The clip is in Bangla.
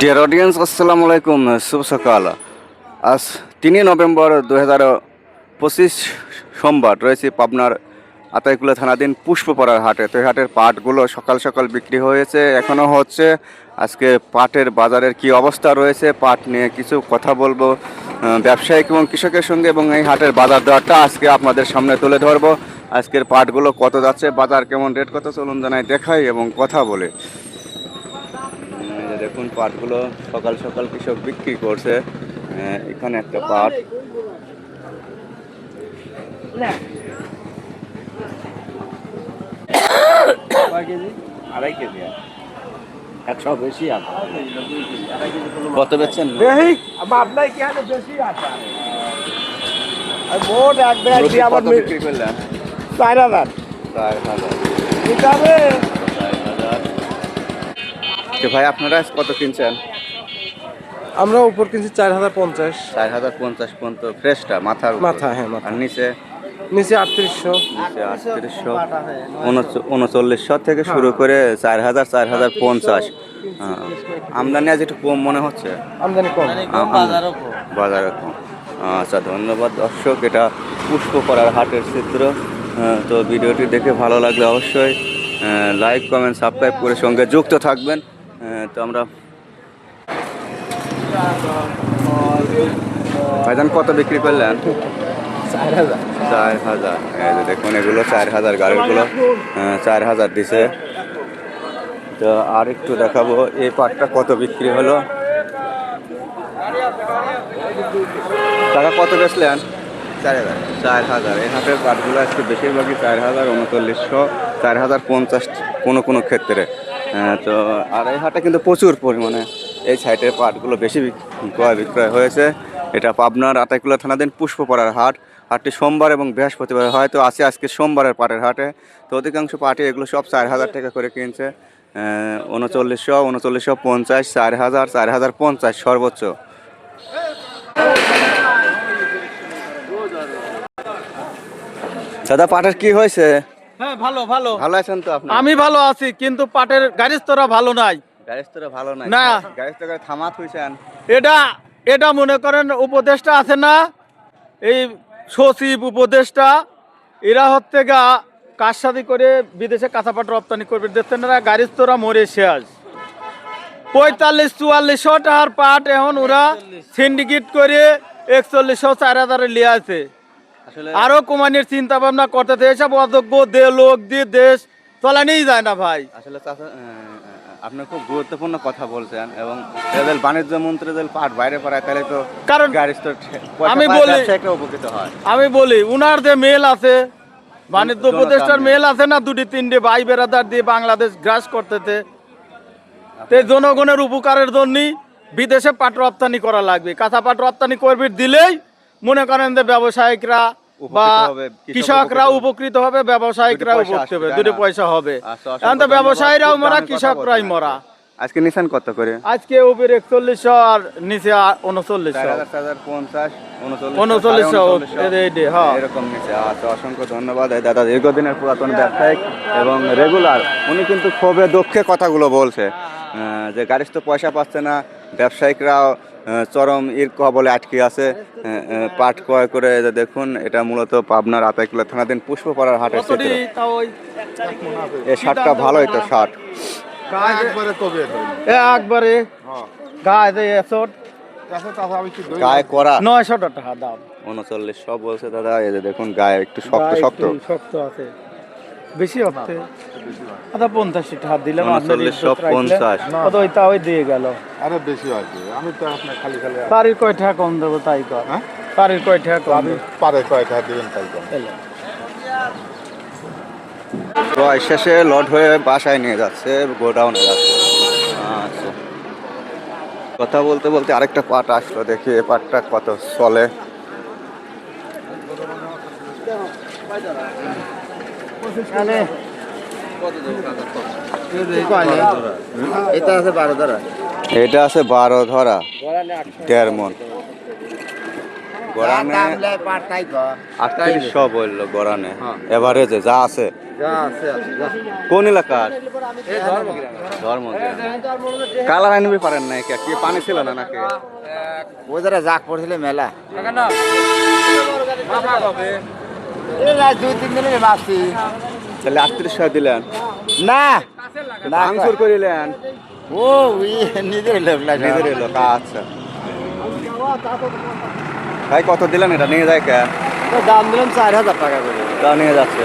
ডিয়ার অডিয়েন্স আসসালামু আলাইকুম শুভ সকাল আজ তিনই নভেম্বর দু হাজার পঁচিশ সোমবার রয়েছে পাবনার আতাইকুলা থানাধীন পুষ্পপাড়ার হাটে। তো এই হাটের পাটগুলো সকাল সকাল বিক্রি হয়েছে এখনও হচ্ছে। আজকে পাটের বাজারের কি অবস্থা রয়েছে, পাট নিয়ে কিছু কথা বলব। ব্যবসায়িক এবং কৃষকের সঙ্গে এবং এই হাটের বাজার দরটা আজকে আপনাদের সামনে তুলে ধরবো। আজকের পাটগুলো কত যাচ্ছে, বাজার কেমন, রেট কত, চলুন জানাই, দেখাই এবং কথা বলে। দেখুন পাটগুলো সকাল সকাল কৃষক বিক্রি করছে। এখানে একটা পাট। আড়াই কেজি একশো বেশি কত বেচছেন? আপনার কি হাতে বেশি আছে আর মোট এক ব্যাগ দিয়ে আবার কত বিক্রি করলেন? চার হাজার। চার হাজার। তো ভাই আপনারা কত কিনছেন? আমরা উপর কিনছি চার হাজার পঞ্চাশ। চার হাজার পঞ্চাশ পর্যন্ত ফ্রেশটা মাথার উপর। মাথা, হ্যাঁ, মাথা। আর নিচে? নিচে আটত্রিশশো। নিচে আটত্রিশশো উনচল্লিশশো থেকে শুরু করে চার হাজার চার হাজার পঞ্চাশ। আমদানি আজ একটু কম মনে হচ্ছে? আমদানি কম। বাজারে কম আচ্ছা ধন্যবাদ দর্শক এটা পুষ্পপাড়ার হাটের চিত্র। তো ভিডিওটি দেখে ভালো লাগলে অবশ্যই লাইক কমেন্ট সাবস্ক্রাইব করে সঙ্গে যুক্ত থাকবেন। তো আমরা ভাইজান কত বিক্রি করলেন? চার হাজার। চার হাজার দেখুন এগুলো চার হাজার গাড়িগুলো চার হাজার দিছে। তো আর একটু দেখাবো এই পাটটা কত বিক্রি হলো? টাকা কত বেচলেন? চার হাজার। চার হাজার। এই পাটগুলো আজকে বেশিরভাগই চার হাজার উনচল্লিশশো চার হাজার পঞ্চাশ কোনো কোনো ক্ষেত্রে। তো আর এই হাটে কিন্তু প্রচুর পরিমাণে এই সাইডের পাটগুলো বেশি ক্রয় বিক্রয় হয়েছে। এটা পাবনার আতাইকুলা থানাধীন পুষ্পপাড়ার হাট। হাটটি সোমবার এবং বৃহস্পতিবার হয়তো আছে আজকে সোমবারের পাটের হাটে। তো অধিকাংশ পাটে এগুলো সব চার হাজার টাকা করে কিনছে। উনচল্লিশশো উনচল্লিশশো পঞ্চাশ, চার হাজার চার হাজার পঞ্চাশ সর্বোচ্চ। দাদা, পাটের কি হয়েছে? হ্যাঁ ভালো ভালো। ভালো আছেন তো আপনি? আমি ভালো আছি কিন্তু পাটের গাড়ির তোরা ভালো নাই। গাড়ি তো ভালো নাই? না। গাড়ি তো থামা থুইছেন এটা এটা মনে করেন উপদেশটা আছে না? এই সচিব উপদেশটা এরা হচ্ছে গা কার সাথে করে বিদেশে কাঁচাপাট রপ্তানি করবে। দেখছেন না গাড়ির তোরা মরে শেষ। পঁয়তাল্লিশ চুয়াল্লিশশো টাকার পাট এখন ওরা সিন্ডিকেট করে একচল্লিশশো চার হাজারে লিয়ে আছে। আরও কমানির চিন্তা ভাবনা করতে এসব অযোগ্য দে লোক দিয়ে দেশ চলানেই যায় না ভাই। আসলে আপনি খুব গুরুত্বপূর্ণ কথা বলছেন এবং এদের বাণিজ্য মন্ত্রী যদি পাট বাইরে পড়ায় তাহলে তো কারণ আমি বলি- উপকৃত হয়। আমি বলি উনার যে মেল আছে বাণিজ্য উপদেষ্টার মেল। আছে না দুটি তিনটে ভাই বেড়াদার দিয়ে বাংলাদেশ গ্রাস করতেছে। তে জনগণের উপকারের জন্য বিদেশে পাট রপ্তানি করা লাগবে। কাঁচা পাট রপ্তানি করবি দিলেই মনে করেন যে ব্যবসায়িকরা বা কৃষকরা উপকৃত হবে। ব্যবসায়িকরা উপকৃত হবে দুটি? পয়সা হবে। আচ্ছা, এখন তো ব্যবসায়ীরাও মরা কৃষকরাই মরা। আজকে নিছেন কত করে? আজকে উপর একচল্লিশশো আর নিচে উনচল্লিশশো। পঞ্চাশ উনচল্লিশ উনচল্লিশশো হ্যাঁ। এরকম নিচে আচ্ছা অসংখ্য ধন্যবাদ। দাদা দীর্ঘদিনের পুরাতন ব্যবসায়িক এবং রেগুলার উনি কিন্তু খুবই দক্ষে কথাগুলো বলছে। যে গাড়ি তো পয়সা পাচ্ছে না ব্যবসায়িকরাও চরম ইর কবলে আটকে আছে। পাট ক্রয় করে দেখুন এটা মূলত পাবনার আতাইকুলা থানাধীন পুষ্পপাড়ার হাটের চিত্র। ওই শার্টটা ভালোই তো শার্ট। একবারে এ একবারে গায়ে এসট গায়ে করা। নয়শো টাকা দাম উনচল্লিশ সব বলছে দাদা এই যে দেখুন গায়ে একটু শক্ত শক্ত। শক্ত আছে। বেশি আচ্ছা পঞ্চাশ টাকা দিলাম উনচল্লিশশো পঞ্চাশ। কত ওই তা ওই দিয়ে গেল। আরে বেশি আছে আমি তো আপনার খালি খালি কয় টাকা কম দেবো তাই কর হ্যাঁ? কয় টাকা কম আমি? পারে কয়টা দিবেন তাই কম। শেষে লড হয়ে বাসায় নিয়ে যাচ্ছে গোডাউনে যাচ্ছে। আচ্ছা। কথা বলতে বলতে আরেকটা পাট আসলো দেখি এ পাটটা কত চলে। এটা আছে বারো ধরা। এটা আছে বারো ধরা দেড় মন। গড়ানে আটত্রিশশো বলল গড়ানে। এভারেজে যা আছে। কোন এলাকার? ধর্ম কালার আনবে পারেন না কি? পানি ছিল না নাকি? ওই যারা জাক পড়ছিল মেলা। দুই তিন দিনের তাহলে আটত্রিশশো দিলেন। না। ভাঙচুর করিলেন। ও নিজের লোক আচ্ছা। ভাই কত দিলেন এটা? নিয়ে যায় কে? দাম দিলাম চার হাজার টাকা করে। তা নিয়ে যাচ্ছে।